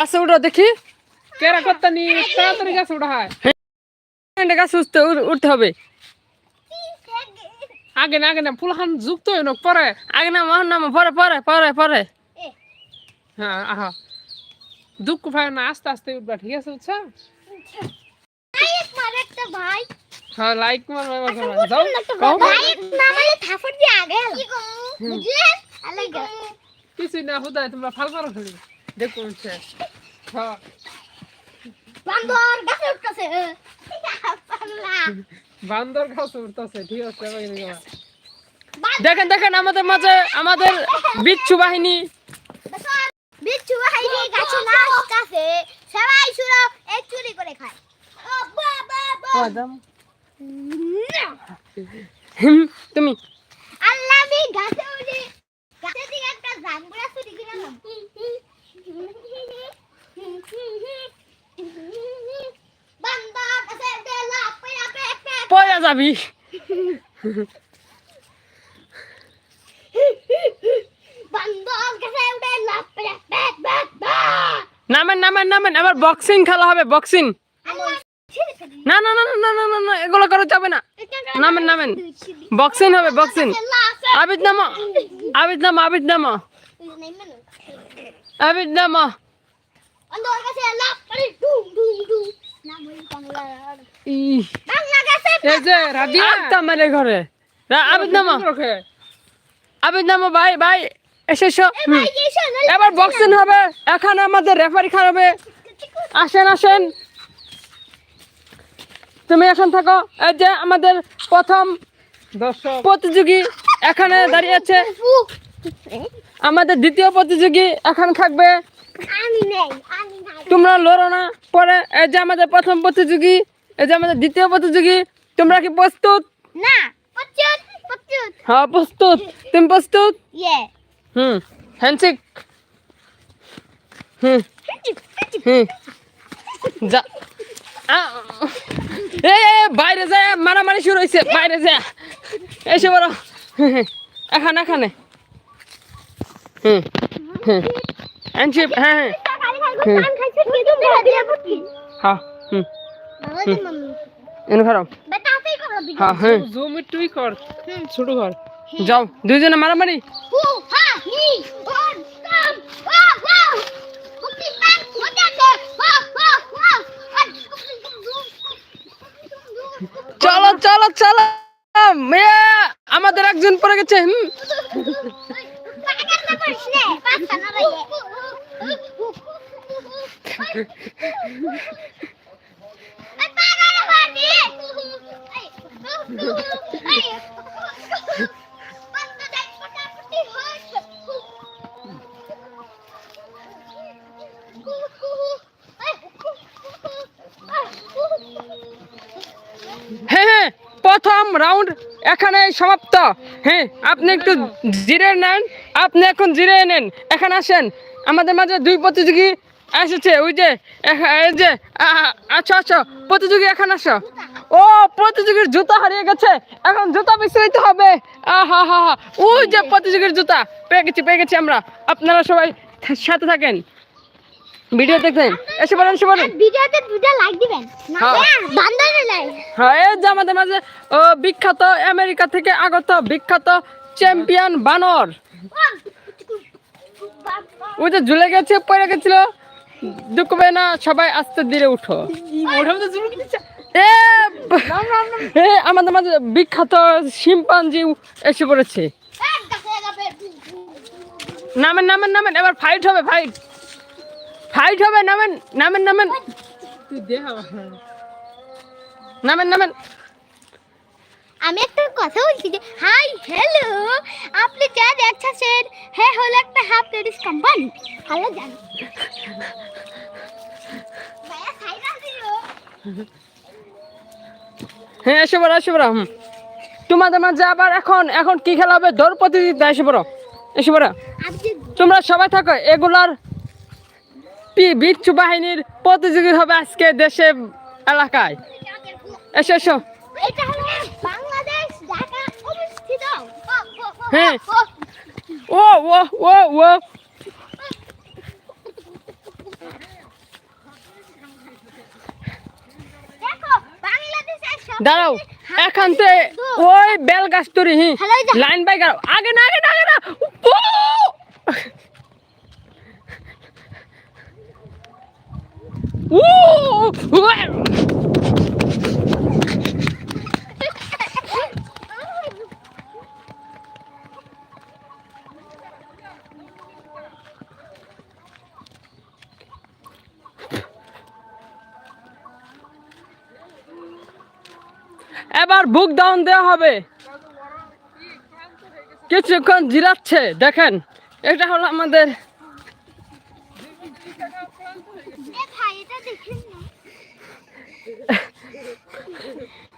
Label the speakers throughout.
Speaker 1: গাছে উঠো দেখি।
Speaker 2: কেরা করতে নি তাড়াতাড়ি গাছ উঠা হয়?
Speaker 1: এটা গাছে উঠতে উঠ- উঠতে হবে।
Speaker 2: আগে না আগে না ফুলখান যুক্ত হইন পরে।
Speaker 1: আগে না মোহন নামো পরে পরে পরে পরে।
Speaker 2: হ্যাঁ আহা। দুঃখ পায় না আস্তে আস্তে উঠবা ঠিক আছে বুঝছ?
Speaker 3: ভাই
Speaker 2: হ্যাঁ লাইক মারবে মাঝে মাঝে যাও। কও।
Speaker 3: ভাই নামালে থাপড় দিয়ে আগে বুঝলেন আলাইগা
Speaker 2: কিছুই না হুদায় তোমরা ফাল মারো খালি। দেখো উঠছে। হ্যাঁ
Speaker 3: বান্দর গাছে উঠতেছে।
Speaker 2: বান্দর। গাছ উঠতেছে ঠিক আছে।
Speaker 1: দেখেন দেখেন আমাদের মাঝে আমাদের বিচ্ছু বাহিনী।
Speaker 3: বিচ্ছু ভাই গাছে উঠতেছে সবাই শুনো এক চুরি করে খায়। ও বাবা বাবা
Speaker 1: তুমি।
Speaker 3: আল্লাহ আমি গাছে উঠি গাছে থেকে একটা চুরি করে
Speaker 1: পয়া যাবি। নামেন নামেন নামেন। এবার বক্সিং খেলা হবে বক্সিং না না না না না না না এগুলো করা যাবে না। নামেন নামেন। বক্সিং হবে বক্সিং আবিদ নামা আবিদ নামা আবিদ নামা। আবিদ নামা। ঘরে। রা- আবিদ নামো।
Speaker 2: ওকে।
Speaker 1: ভাই ভাই এসে এবার বক্সিং হবে। এখানে আমাদের রেফারি খারাপে। আসেন আসেন। তুমি এখন থাকো। এই যে আমাদের প্রথম প্রতিযোগী এখানে দাঁড়িয়ে আছে। আমাদের দ্বিতীয় প্রতিযোগী এখানে থাকবে।
Speaker 3: আমি নাই
Speaker 1: তোমরা লড়ো না। পরে এই যে আমাদের প্রথম প্রতিযোগী এই যে আমাদের দ্বিতীয় প্রতিযোগী তোমরা কি প্রস্তুত?
Speaker 3: না পচুত পচুত
Speaker 1: হ্যাঁ প্রস্তুত। তুমি প্রস্তুত?
Speaker 3: ইয়ে
Speaker 1: হুম হ্যান্ডশেক হুম হুম। যা। এ বাইরে যায় মারামারি শুরু হয়েছে বাইরে যায় এসে বড়। এখানে এখানে। হুম হুম। হ্যান্ডশেক হ্যাঁ হ্যাঁ। হ্যাঁ, হ্যাঁ, যাও মারামারি। চলো চলো চলো। আমাদের একজন পড়ে গেছে হম? হ্যাঁ আপনি একটু জিরে নেন, আপনি এখন জিরে নেন। এখানে আসেন, আমাদের মাঝে দুই প্রতিযোগী এসেছে, ওই যে এই যে আচ্ছা আচ্ছা প্রতিযোগী এখানে আসো। ও, প্রতিযোগীর জুতা হারিয়ে গেছে, এখন জুতা বিস্তারিত হবে। আহা হা হা, ওই যে প্রতিযোগীর জুতা, পেয়ে গেছি পেয়ে গেছি আমরা। আপনারা সবাই সাথে থাকেন। ভিডিও দেখবেন। এসে বলেন এসে বলেন
Speaker 3: ভিডিওতে দুটো লাইক দিবেন। না
Speaker 1: হ্যাঁ।
Speaker 3: বান্দারে লাইক
Speaker 1: হ্যাঁ এই যে আমাদের মাঝে ও, বিখ্যাত আমেরিকা থেকে আগত বিখ্যাত চ্যাম্পিয়ন বানর। ওই যে ঝুলে গেছে পড়ে গেছিল। দুঃখ না সবাই আস্তে ধীরে উঠো। এ, আমাদের মাঝে বিখ্যাত শিম্পাঞ্জি এসে পড়েছে। নামেন নামেন নামেন এবার ফাইট হবে ফাইট ফাইট হবে নামেন নামেন নামেন। নামেন নামেন।
Speaker 3: আমি একটা কথা বলছি যে হাই হ্যালো আপনি যা দেখছেন হ্যাঁ হলো একটা হাফ লেডিস কোম্পানি হ্যালো জান।
Speaker 1: হ্যাঁ এসে পড়ো এসে পড়ো। হুম। তোমাদের মাঝে আবার এখন এখন কি খেলা হবে? দৌড় প্রতিযোগিতা এসে পড়ো। এসে
Speaker 3: আপনি
Speaker 1: তোমরা সবাই থাকো এগুলার বিচ্ছু বাহিনীর প্রতিযোগী হবে আজকে দেশে এলাকায়। এসো এসো। হ্যাঁ। ও ও ও ও। দাঁড়াও এখান থেকে ওই বেল গাছ তরি লাইন বাইক আগে না আগে না আগে না। এবার বুক ডাউন দেওয়া হবে। কিছুক্ষণ জিরাচ্ছে দেখেন এটা হলো আমাদের
Speaker 3: এ ভাই এটা দেখেন না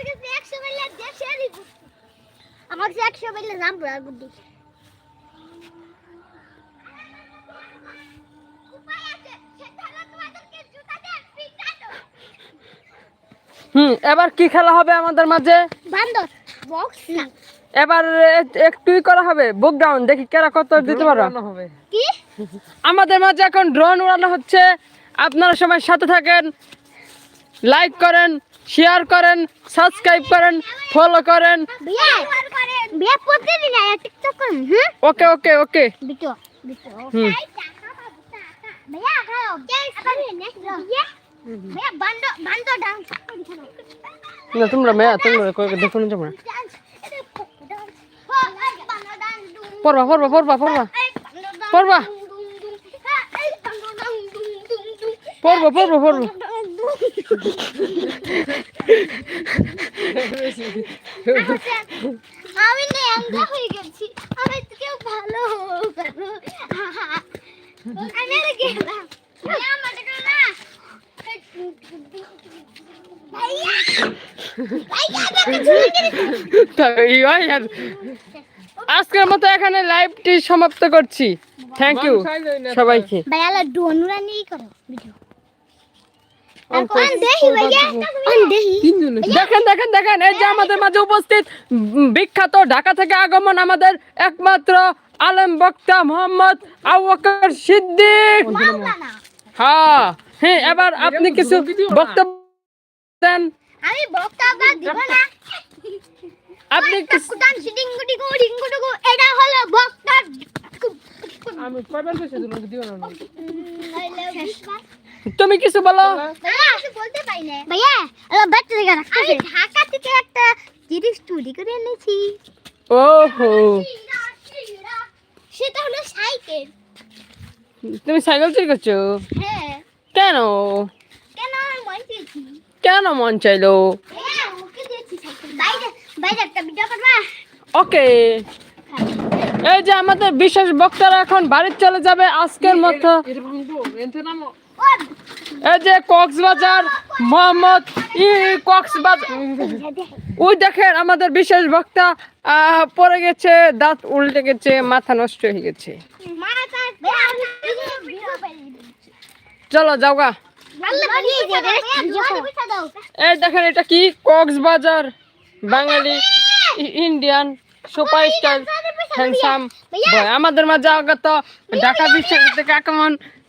Speaker 3: আমার কাছে একশো দেশেরই বুদ্ধি। আমার কাছে একশো
Speaker 1: হুম এবার কি খেলা হবে আমাদের মাঝে?
Speaker 3: বান্দর বক্স না।
Speaker 1: এবার একটুই করা হবে বুক ডাউন দেখি কেরা কত দিতে পারো।
Speaker 3: কি?
Speaker 1: আমাদের মাঝে এখন ড্রোন উড়ানো হচ্ছে আপনারা সবাই সাথে থাকেন লাইক করেন শেয়ার করেন সাবস্ক্রাইব করেন ফলো করেন। ওকে ওকে ওকে। না তোমরা মেয়া তোমরা দেখো না
Speaker 3: তোমরা
Speaker 1: পড়বা। পড়বা। পড়বা পড়বা পড়বা। পড়বা পড়বা পড়বা।
Speaker 3: আমি হয়ে গেছি। আমি ভালো
Speaker 1: আজকের মতো এখানে লাইভটি সমাপ্ত করছি। থ্যাংক ইউ সবাইকে।
Speaker 3: ডোনুরা করো ভিডিও।
Speaker 1: দেখেন দেখেন দেখেন এই যে আমাদের মাঝে উপস্থিত বিখ্যাত ঢাকা থেকে আগমন আমাদের একমাত্র আলেম বক্তা মোহাম্মদ আবুবকর সিদ্দিক। হ্যাঁ হ্যাঁ এবার আপনি কিছু বক্তব্য দেন।
Speaker 3: আমি বক্তব্য দিব না।
Speaker 1: আপনি
Speaker 3: গো গো এটা হলো বক্তা
Speaker 2: আমি কয়বার কইছি দিও না।
Speaker 1: তুমি কিছু বলো
Speaker 3: ভাইয়া কিছু বলতে পাই না ভাইয়া এলো বাচ্চা থেকে আমি ঢাকা থেকে একটা জিনিস চুরি করে এনেছি
Speaker 1: ওহো
Speaker 3: সেটা হলো সাইকেল
Speaker 1: তুমি সাইকেল চুরি করছ
Speaker 3: হ্যাঁ
Speaker 1: কেন
Speaker 3: কেন মন
Speaker 1: কেন মন চাইলো
Speaker 3: ওকে দিয়েছি সাইকেল বাইরে বাইরে একটা ভিডিও করবা
Speaker 1: ওকে এই যে আমাদের বিশেষ বক্তারা এখন বাড়ির চলে যাবে আজকের মতো এই যে কক্সবাজার, মোহাম্মদ ই কক্সবাজার। ওই দেখেন আমাদের বিশেষ বক্তা পড়ে গেছে, দাঁত উল্টে গেছে, মাথা নষ্ট হয়ে গেছে। চলো যাওগা এই দেখেন এটা কি? Cox's Bazar, Bangali Indian, super star, handsome. আমাদের মাঝে আগত ঢাকা বিশ্ববিদ্যালয়
Speaker 2: কাকমন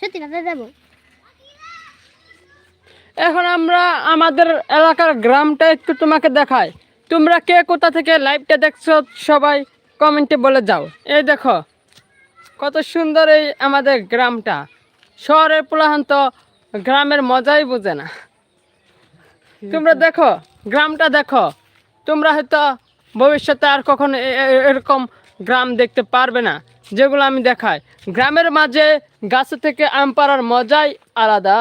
Speaker 3: সত্যি বাবা যাব।
Speaker 1: এখন আমরা আমাদের এলাকার গ্রামটা একটু তোমাকে দেখাই। তোমরা কে কোথা থেকে লাইভটা দেখছ সবাই কমেন্টে বলে যাও। এই দেখো, কত সুন্দর এই আমাদের গ্রামটা। শহরের পোলাহান তো গ্রামের মজাই বোঝে না। তোমরা দেখো, গ্রামটা দেখো। তোমরা হয়তো ভবিষ্যতে আর কখনো এরকম গ্রাম দেখতে পারবে না। যেগুলো আমি দেখাই। গ্রামের মাঝে গাছ থেকে আম পাড়ার মজাই আলাদা।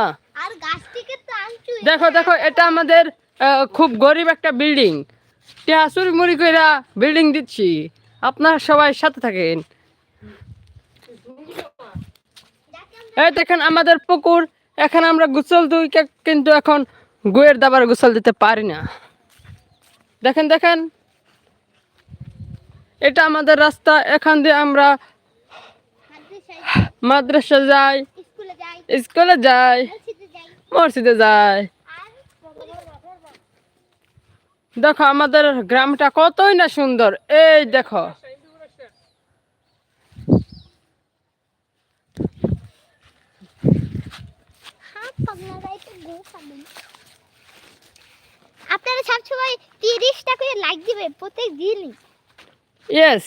Speaker 1: দেখো দেখো এটা আমাদের খুব গরিব একটা বিল্ডিং। মুড়ি কইরা বিল্ডিং দিচ্ছি। আপনারা সবাই সাথে থাকেন। এই দেখেন আমাদের পুকুর। এখানে আমরা গোসল দুই কিন্তু এখন গুয়ের দাবার গোসল দিতে পারি না। দেখেন দেখেন। এটা আমাদের রাস্তা। এখান দিয়ে আমরা মাদ্রাসা যাই
Speaker 3: স্কুলে যাই মসজিদে আর
Speaker 1: দেখো আমাদের গ্রামটা কতই না সুন্দর। এই দেখো।
Speaker 3: আপনারা সবসময় তিরিশটা করে লাইক দিবে প্রত্যেক দিনই।
Speaker 1: ইয়েস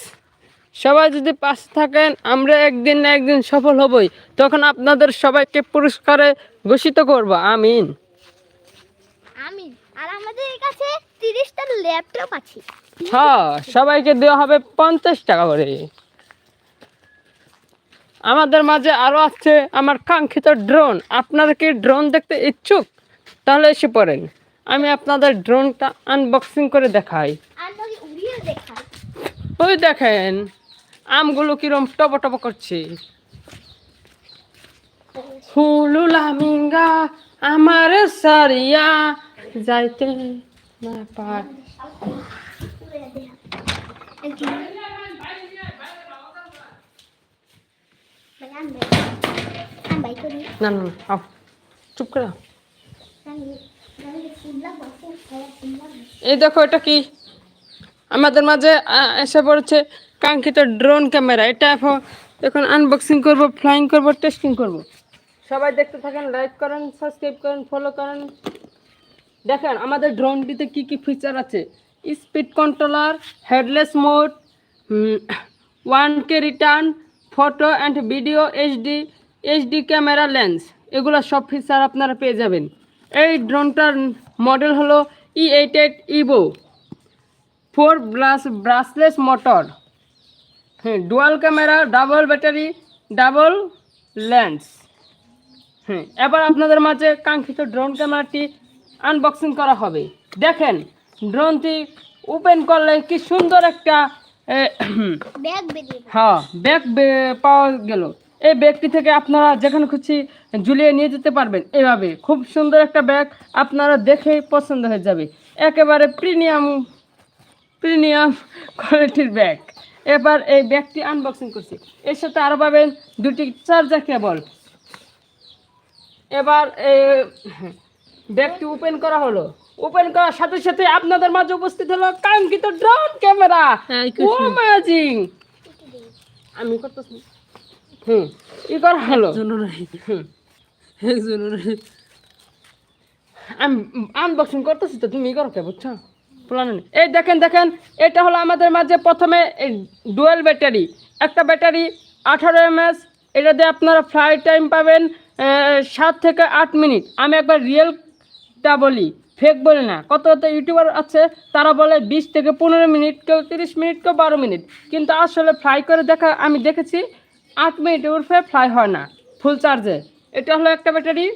Speaker 1: সবাই যদি পাশে থাকেন আমরা একদিন না একদিন সফল হবই। তখন আপনাদের সবাইকে পুরস্কারে ঘোষিত করব। আমিন।
Speaker 3: আমি আর আমাদের কাছে তিরিশটা ল্যাপটপ আছে।
Speaker 1: হ্যাঁ সবাইকে দেওয়া হবে পঞ্চাশ টাকা করে। আমাদের মাঝে আরও আছে আমার কাঙ্ক্ষিত ড্রোন। আপনারা কি ড্রোন দেখতে ইচ্ছুক? তাহলে এসে পড়েন। আমি আপনাদের ড্রোনটা আনবক্সিং করে দেখাই? ওই দেখেন। আমগুলো কিরম টপ টপ করছে। মিঙ্গা আমার সারিয়া, যাইতে না পার। চুপ করে এই দেখো এটা কি? আমাদের মাঝে এসে পড়েছে কাঙ্ক্ষিত ড্রোন ক্যামেরা। এটা এখন এখন আনবক্সিং করব ফ্লাইং করব টেস্টিং করব। সবাই দেখতে থাকেন লাইক করেন সাবস্ক্রাইব করেন ফলো করেন। দেখেন, আমাদের ড্রোনটিতে কি কি ফিচার আছে? Speed controller headless mode one key return photo and video HD HD camera lens এগুলো সব ফিচার আপনারা পেয়ে যাবেন। এই ড্রোনটার মডেল হলো E eight eight EVO four brush brushless motor. হ্যাঁ dual camera double battery double lens. হ্যাঁ এবার আপনাদের মাঝে কাঙ্ক্ষিত ড্রোন ক্যামেরাটি আনবক্সিং করা হবে। দেখেন ড্রোনটি ওপেন করলে কি সুন্দর একটা হ্যাঁ ব্যাগ পাওয়া গেল। এই ব্যাগটি থেকে আপনারা যেখানে খুশি ঝুলিয়ে নিয়ে যেতে পারবেন। এভাবে খুব সুন্দর একটা ব্যাগ আপনারা দেখেই পছন্দ হয়ে যাবে। একেবারে প্রিমিয়াম প্রিমিয়াম কোয়ালিটির ব্যাগ। এবার এই ব্যাগটি আনবক্সিং করছি। এর সাথে আরও পাবেন দুটি চার্জার কেবল এবার এই ব্যাগটি ওপেন করা হলো। ওপেন করার সাথে সাথে আপনাদের মাঝে উপস্থিত হলো কাঙ্ক্ষিত ড্রোন ক্যামেরা ও ম্যাজিং আমি করতেছি। হুম ই করা হলো। আমি আনবক্সিং করতেছি তো তুমি করো কে বুঝছ? পুরানো এই দেখেন দেখেন, এটা হলো আমাদের মাঝে প্রথমে ডুয়েল ব্যাটারি। একটা ব্যাটারি আঠারো এমএস এটা দিয়ে আপনারা ফ্লাইট টাইম পাবেন সাত থেকে আট মিনিট। আমি একবার রিয়েলটা বলি ফেক বলি না। কত কত ইউটিউবার আছে, তারা বলে বিশ থেকে পনেরো মিনিট, কেউ তিরিশ মিনিট, কেউ বারো মিনিট। কিন্তু আসলে ফ্লাই করে দেখা, আমি দেখেছি, আট মিনিটের উপরে ফ্লাই হয় না ফুল চার্জে এটা হলো একটা ব্যাটারি,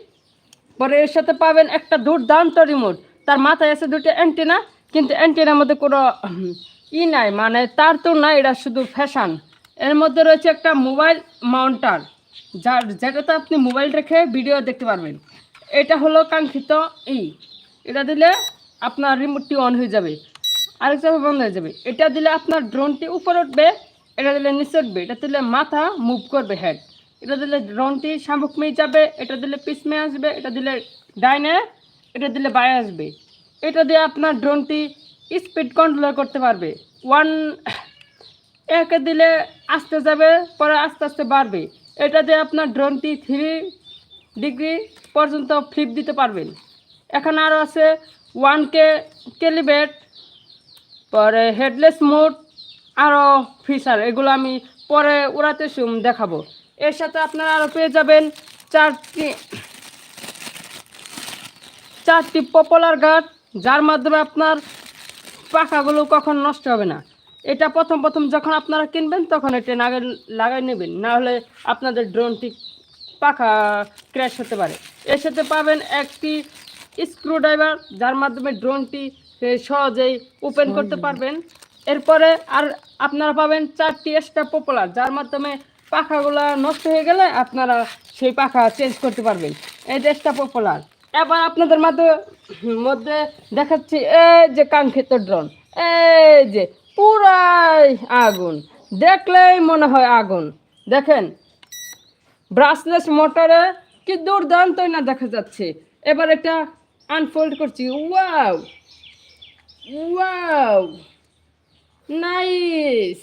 Speaker 1: পরে এর সাথে পাবেন একটা দুর্দান্ত রিমোট তার মাথায় আছে দুটো অ্যান্টেনা কিন্তু অ্যান্টেনার মধ্যে কোনো ই নাই মানে তার তো নাই, এটা শুধু ফ্যাশন এর মধ্যে রয়েছে একটা মোবাইল মাউন্টার যার, যেটাতে আপনি মোবাইল রেখে ভিডিও দেখতে পারবেন। এটা হলো কাঙ্ক্ষিত ই। এটা দিলে আপনার রিমোটটি অন হয়ে যাবে। আরেকটা বন্ধ হয়ে যাবে। এটা দিলে আপনার ড্রোনটি উপরে উঠবে, এটা দিলে নিচে উঠবে, এটা দিলে মাথা মুভ করবে হেড এটা দিলে ড্রোনটি সামুখমেই যাবে, এটা দিলে পিছমে আসবে, এটা দিলে ডাইনে, এটা দিলে বায়ে আসবে। এটা দিয়ে আপনার ড্রোনটি স্পিড কন্ট্রোল করতে পারবে। ওয়ান একে দিলে আস্তে যাবে, পরে আস্তে আস্তে বাড়বে। এটা দিয়ে আপনার ড্রোনটি থ্রি ডিগ্রি পর্যন্ত ফ্লিপ দিতে পারবেন। এখানে আরও আছে ওয়ান কে কেলিবেট পরে হেডলেস মোড আরও ফিচার এগুলো আমি পরে উড়াতে সুম- দেখাবো। এর সাথে আপনারা আরও পেয়ে যাবেন চারটি চারটি পপুলার গার্ড যার মাধ্যমে আপনার পাখাগুলো কখন নষ্ট হবে না। এটা প্রথম প্রথম যখন আপনারা কিনবেন তখন এটা নাগে লাগাই নেবেন। না হলে আপনাদের ড্রোনটি পাখা ক্র্যাশ হতে পারে। এর সাথে পাবেন একটি স্ক্রুড্রাইভার যার মাধ্যমে ড্রোনটি সহজেই ওপেন করতে পারবেন। এরপরে আর আপনারা পাবেন চারটি এক্সট্রা পপুলার যার মাধ্যমে পাখাগুলো নষ্ট হয়ে গেলে আপনারা সেই পাখা চেঞ্জ করতে পারবেন। এই এক্সট্রা পপুলার এবার আপনাদের মধ্যে মধ্যে দেখাচ্ছি এই যে কাঙ্ক্ষিত ড্রোন এই যে পুরাই আগুন। দেখলেই মনে হয় আগুন। দেখেন ব্রাসলেস মোটরে কি দুর্দান্তই না দেখা যাচ্ছে। এবার এটা আনফোল্ড করছি। Wow wow nice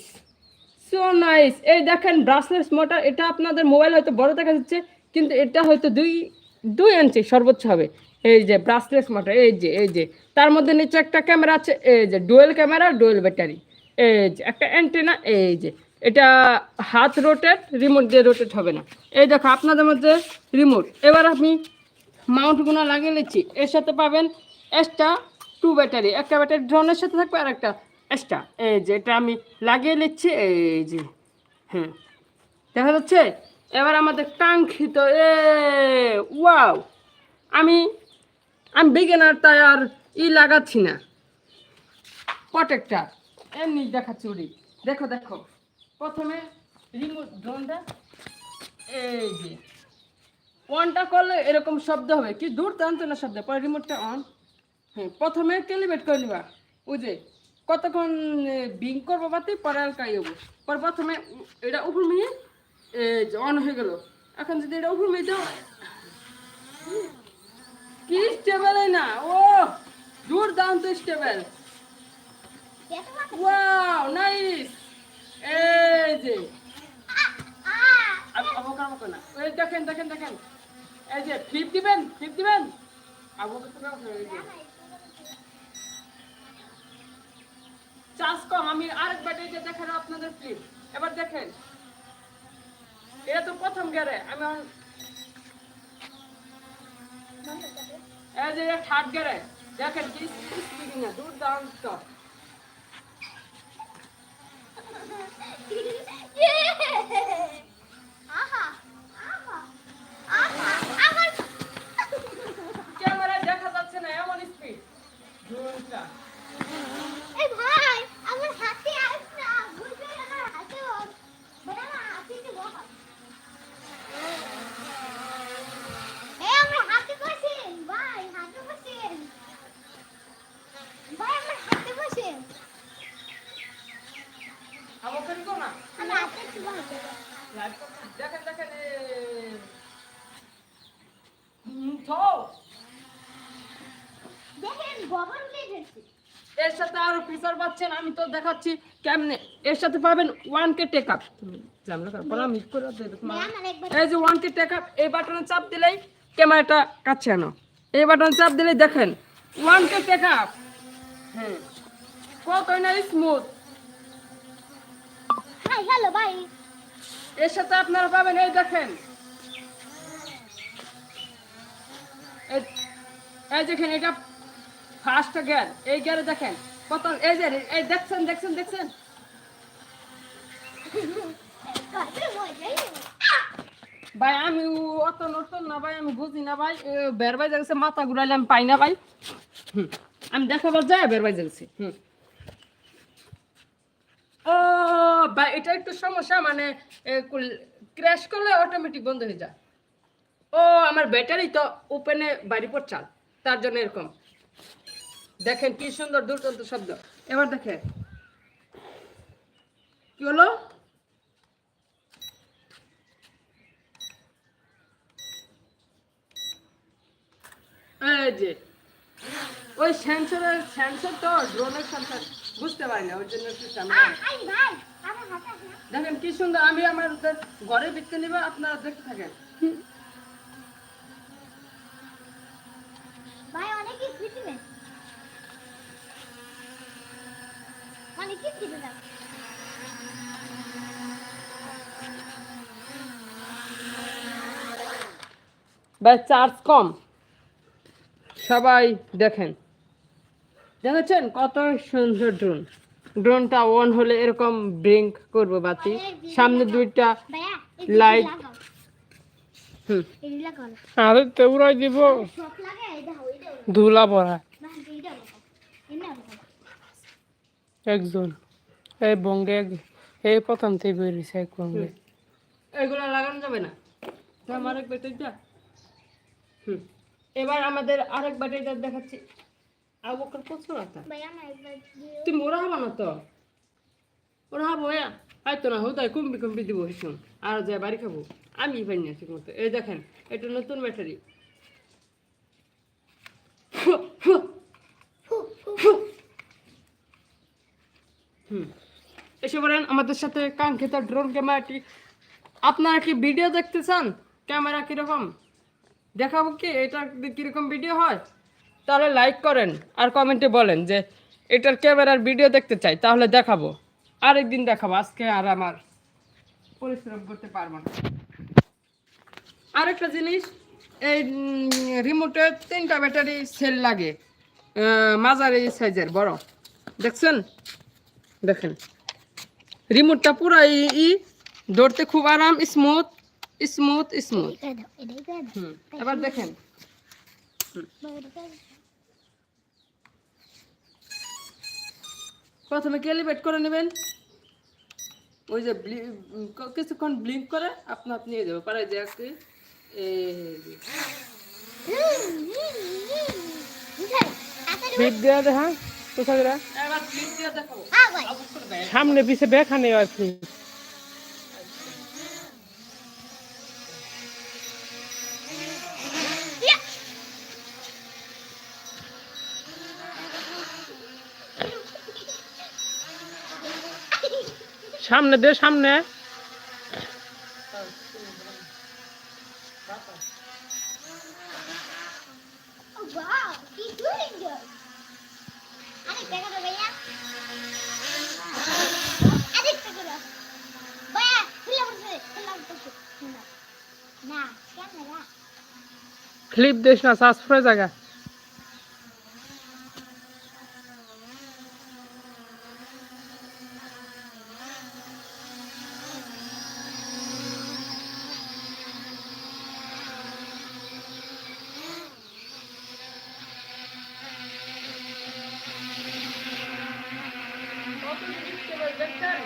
Speaker 1: so nice এই দেখেন ব্রাসলেস মোটর, এটা আপনাদের মোবাইল হয়তো বড় দেখা যাচ্ছে, কিন্তু এটা হয়তো দুই দুই ইঞ্চি সর্বোচ্চ হবে। এই যে ব্রাসলেস মোটর এই যে এই যে। তার মধ্যে নিচে একটা ক্যামেরা আছে, এই যে ডুয়েল ক্যামেরা ডুয়েল ব্যাটারি এই যে একটা অ্যান্টেনা এই যে। এটা হাত রোটেট রিমোট দিয়ে রোটেট হবে না। এই দেখো, আপনাদের মধ্যে রিমোট এবার আমি মাউন্টগুলো লাগিয়ে নিচ্ছি। এর সাথে পাবেন এক্সট্রা টু ব্যাটারি একটা ব্যাটারি ড্রোনের সাথে থাকবে আর একটা এক্সট্রা এই যে, এটা আমি লাগিয়ে নিচ্ছি, এই যে। হ্যাঁ। দেখা যাচ্ছে? এবার আমাদের কাঙ্ক্ষিত, এ, ওয়াও। আমি আমি বিজ্ঞানার তাই আর ই লাগাচ্ছি না। প্রটেক্টার এমনি দেখাচ্ছি ওরি দেখো দেখো। প্রথমে রিমোট ড্রোনটা এই যে। অনটা করলে এরকম শব্দ হবে। কি দূর টানতো না শব্দ, পরে রিমোটটা অন হ্যাঁ প্রথমে ক্যালিব্রেট করে নিবা। ওই যে, কতক্ষণ বিং করব বাতি, পরে আর হব পরে প্রথমে এটা উপর মিয়ে অন হয়ে গেল। এখন যদি এটা উপর মিয়ে কি স্টেবল না? ও দূর দান্ত স্টেবল
Speaker 3: দেখো
Speaker 1: ওয়াও নাইস এই যে এই দেখেন দেখেন দেখেন। এই যে ফ্লিপ দিবেন ফ্লিপ দিবেন। তো এই কম। আমি আরেক ব্যাটারি যে দেখেন আপনাদের ফ্লিপ এবার দেখেন। এটা তো প্রথম গেরে আমি এই যে থার্ড গেরে দেখেন কি স্পিডিং না দুর্দান্ত
Speaker 3: আহা! আহা! আহা! আমার
Speaker 1: ক্যামেরায় দেখা যাচ্ছে না এমন স্পিড
Speaker 3: এই ভাই আমার হাতে আস না বুঝবে আমার হাতে ওর ভাই আমার হাতে কি বল এই আমার হাতে বসেন ভাই হাতে বসেন ভাই আমার হাতে বসেন
Speaker 1: আবু বকর কো না
Speaker 3: আমার হাতে কি বল
Speaker 1: দেখেন দেখেন এ হুম, তো
Speaker 3: দেখেন গোবর উঠে গেছে
Speaker 1: এর সাথে আরও ফিচার পাচ্ছেন আমি তো দেখাচ্ছি কেমনে। এর সাথে পাবেন ওয়ান কে টেক আপ এই যে ওয়ান কে টেক আপ এই বাটনে চাপ দিলেই ক্যামেরাটা কাছে আনো। এই বাটনে চাপ দিলেই দেখেন ওয়ান কে টেক আপ হ্যাঁ। কতই না স্মুথ
Speaker 3: হাই হ্যালো ভাই
Speaker 1: এর সাথে আপনারা পাবেন এই দেখেন। এই দেখেন এটা ফার্স্ট গিয়ার এই গিয়ারে দেখেন। কত এই যে এই দেখছেন দেখছেন দেখছেন? ভাই আমি অত নতুন না ভাই আমি বুঝি না ভাই। বের বাই যাচ্ছে মাথা ঘুরাইলে আমি পাই না ভাই। হুম, আমি দেখাবার যাই বের বাই যাচ্ছি হুম। ও ভাই এটা একটু সমস্যা মানে ক্র্যাশ করলে অটোমেটিক বন্ধ হয়ে যায়। ও আমার ব্যাটারি তো ওপেনে বাড়ি পর চাল তার জন্য এরকম। দেখেন কি সুন্দর দুর্দান্ত শব্দ। এবার দেখেন। কি হলো? এই যে, ওই সেন্সরের সেন্সর তো ড্রোনের সেন্সর বুঝতে পারি না, ওই জন্য দেখেন কি সুন্দর, আমি আমার ঘরে বিকতে নিব, আপনারা দেখতে থাকেন।
Speaker 3: ভাই অনেক
Speaker 1: ভাই চার্জ কম। সবাই দেখেন। দেখেছেন কত সুন্দর ড্রোন ড্রোনটা অন হলে এরকম ব্লিঙ্ক করব বাতি। সামনে দুইটা Light. হুম।
Speaker 3: এই লাগাও।
Speaker 2: আরে তো উড়াই দিব।
Speaker 3: সব লাগে এই দাও এই দাও
Speaker 2: ধুলা পড়া
Speaker 3: না এই দাও এই নাও
Speaker 2: একজন। এই বঙ্গে এই প্রথম থেকে বেরিয়েছে এক বঙ্গে।
Speaker 1: এগুলো লাগানো যাবে না? তো আমার এক হুম। এবার আমাদের আরেক ব্যাটারিটা দেখাচ্ছি। প্রচুর
Speaker 3: দিও।
Speaker 1: তুমি ওরা হবা না তো? ওরা হব হ্যাঁ হয়তো না হোতায় কমবি কমবি দিব হিসুন আর যায় বাড়ি খাব আমি পাই না ঠিক মতো এই দেখেন এটা নতুন ব্যাটারি। হুম। এসে বলেন, আমাদের সাথে কাঙ্ক্ষিত ড্রোন ক্যামেরাটি আপনারা কি ভিডিও দেখতে চান? ক্যামেরা কীরকম? দেখাবো কি? এটা কীরকম ভিডিও হয়? তাহলে লাইক করেন আর কমেন্টে বলেন যে, এটার ক্যামেরার ভিডিও দেখতে চাই, তাহলে দেখাবো। আরেকদিন দেখাবো, আজকে আর আমার পরিশ্রম করতে পারব না। আরেকটা জিনিস, এই রিমোটে তিনটা ব্যাটারি সেল লাগে। মাঝারি সাইজের বড়। দেখছেন? দেখেন রিমোটটা পুরো ই ধরতে খুব আরাম স্মুথ স্মুথ স্মুথ এবার দেখেন প্রথমে ক্যালিব্রেট করে নেবেন ওই যে কিছুক্ষণ ব্লিঙ্ক করে আপনা আপনি নিয়ে যাবে পারে যে
Speaker 2: দেওয়া দেখা সামনে পিছে বেখানে আর কি। সামনে দে সামনে
Speaker 3: Wow, keep doing good. আরেক টাকা দাও ভাইয়া আরেক টাকা দাও ভাইয়া খুলে বসে খুলে বসে না ক্যামেরা
Speaker 2: ক্লিপ দেশ না সার্চ জায়গা
Speaker 1: কত জিনিস ছিল, দেখছেন?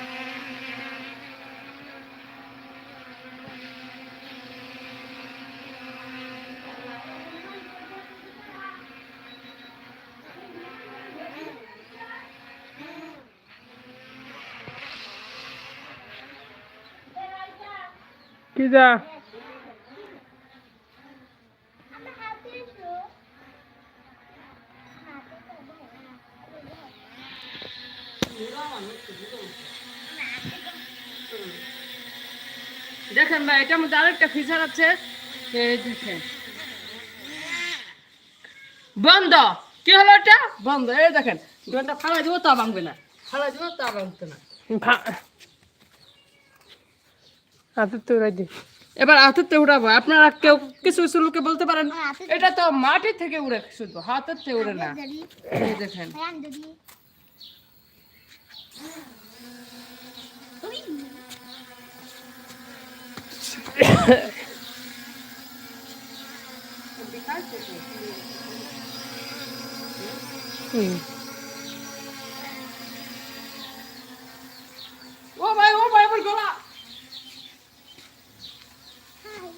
Speaker 3: এসো
Speaker 1: দেখেন ভাই, এটার মধ্যে আরেকটা ফিচার আছে। বন্ধ। কি হলো এটা? বন্ধ। এই দেখেন ডোনটা ফালা দিব, তা ভাঙবে না। ফালা দিব, তা ভাঙবে না।
Speaker 2: হাতে তো উড়াই দি
Speaker 1: এবার হাতের থেকে উড়াবো। আপনারা কেউ কিছু কিছু লোকে বলতে পারেন এটা তো মাটি থেকে উড়ে শুধু হাতের থেকে উড়ে না। দেখেন।
Speaker 2: হুম।
Speaker 1: ও ভাই ও ভাই আমার গলা
Speaker 3: হাই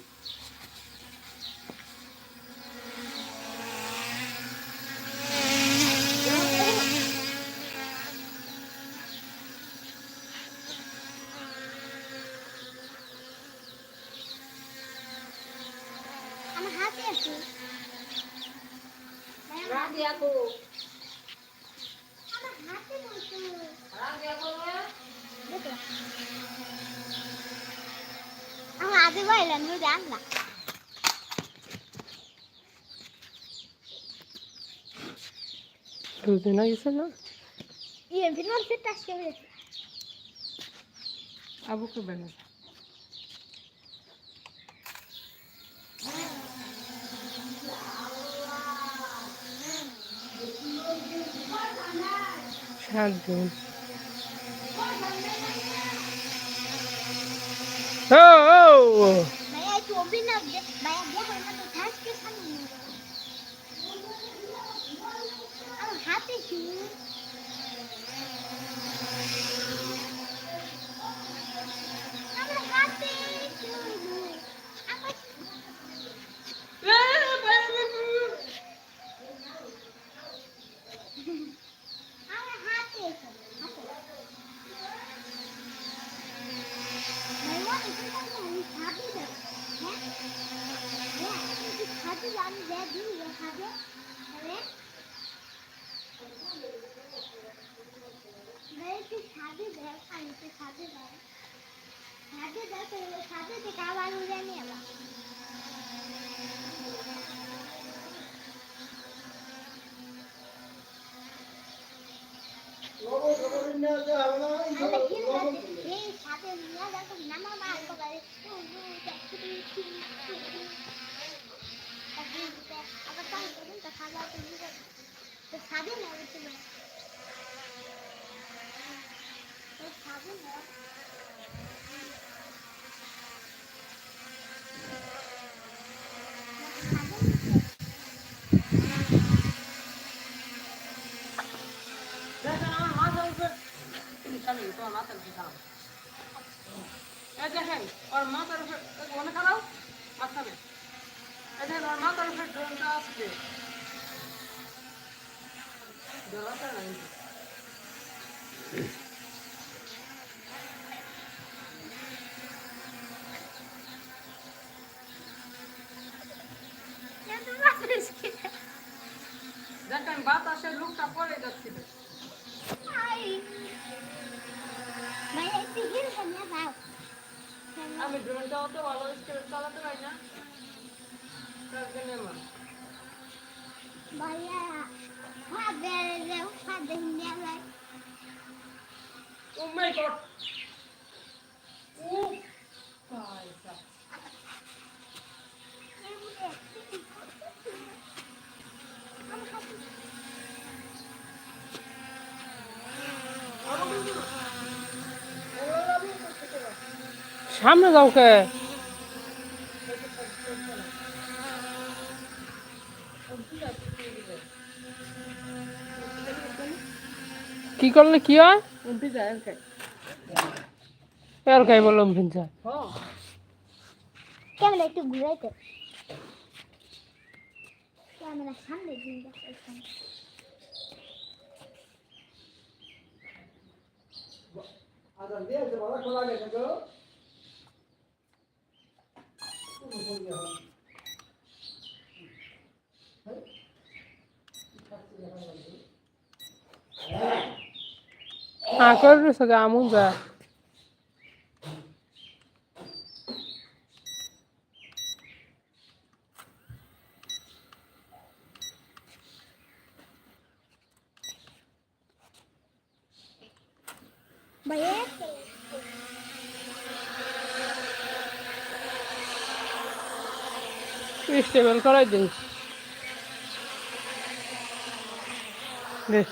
Speaker 3: আমার আছে ভাইয়া, আমার হাতে বললেন বুঝে আনলা
Speaker 2: দুদিন গেছে না?
Speaker 3: ইয়ে ভিতর ফিট আসছে
Speaker 1: আবু করবে না
Speaker 2: সাতজন ও ও
Speaker 3: ভাইয়া একটু অভিনব দে ভাইয়া দেখো না তো থাকতে খালি আমার হাতে কি আমার হাতে কি আমার আমার হাতে হাতে ভাইয়া একটু আমি খাবি না হ্যাঁ হ্যাঁ একটু খাবি আমি দে দিই খাবে হ্যাঁ ভাই একটু খাবি দে আমি একটু খাবি দে খাবি দে তো খাবি দে খাবার উড়ে নিয়ে এলাম আরে কি রে এই সাথে নিয়ে দেখো নামা মার করে আবার তাই করুন তো খাবার তো নিয়ে তো খাবে না ওই তুমি তো খাবে না।
Speaker 1: দেখেন আমার মাথার উপরে খালি তোমার মাথার উপরে খারাপ এই দেখেন ওর মাথার উপরে মনে খারাপ মাথা নেই এই দেখেন ওর মাথার উপরে ড্রোনটা আসছে ডলাটা নাই দেখেন বাতাসের লোকটা পড়ে যাচ্ছিল
Speaker 3: ভাই যাও
Speaker 1: আমি ড্রোনটা অত ভালো স্পিড চালাতে পারি না তার জন্য আমার
Speaker 3: ভাইয়া ফাদে রে ফাদে নিয়ে যাও
Speaker 1: Oh my god! Oh! Scheiße.
Speaker 2: সামনে যাও কে কি করলে কি হয়. আর কাই বললাম ভিনসা.
Speaker 3: ক্যামেরা একটু ঘুরাইতে ক্যামেরা সামনে দিন
Speaker 2: সগা আমুন যা
Speaker 3: ভাইয়া
Speaker 2: স্টেবল করাই দিন। দেখ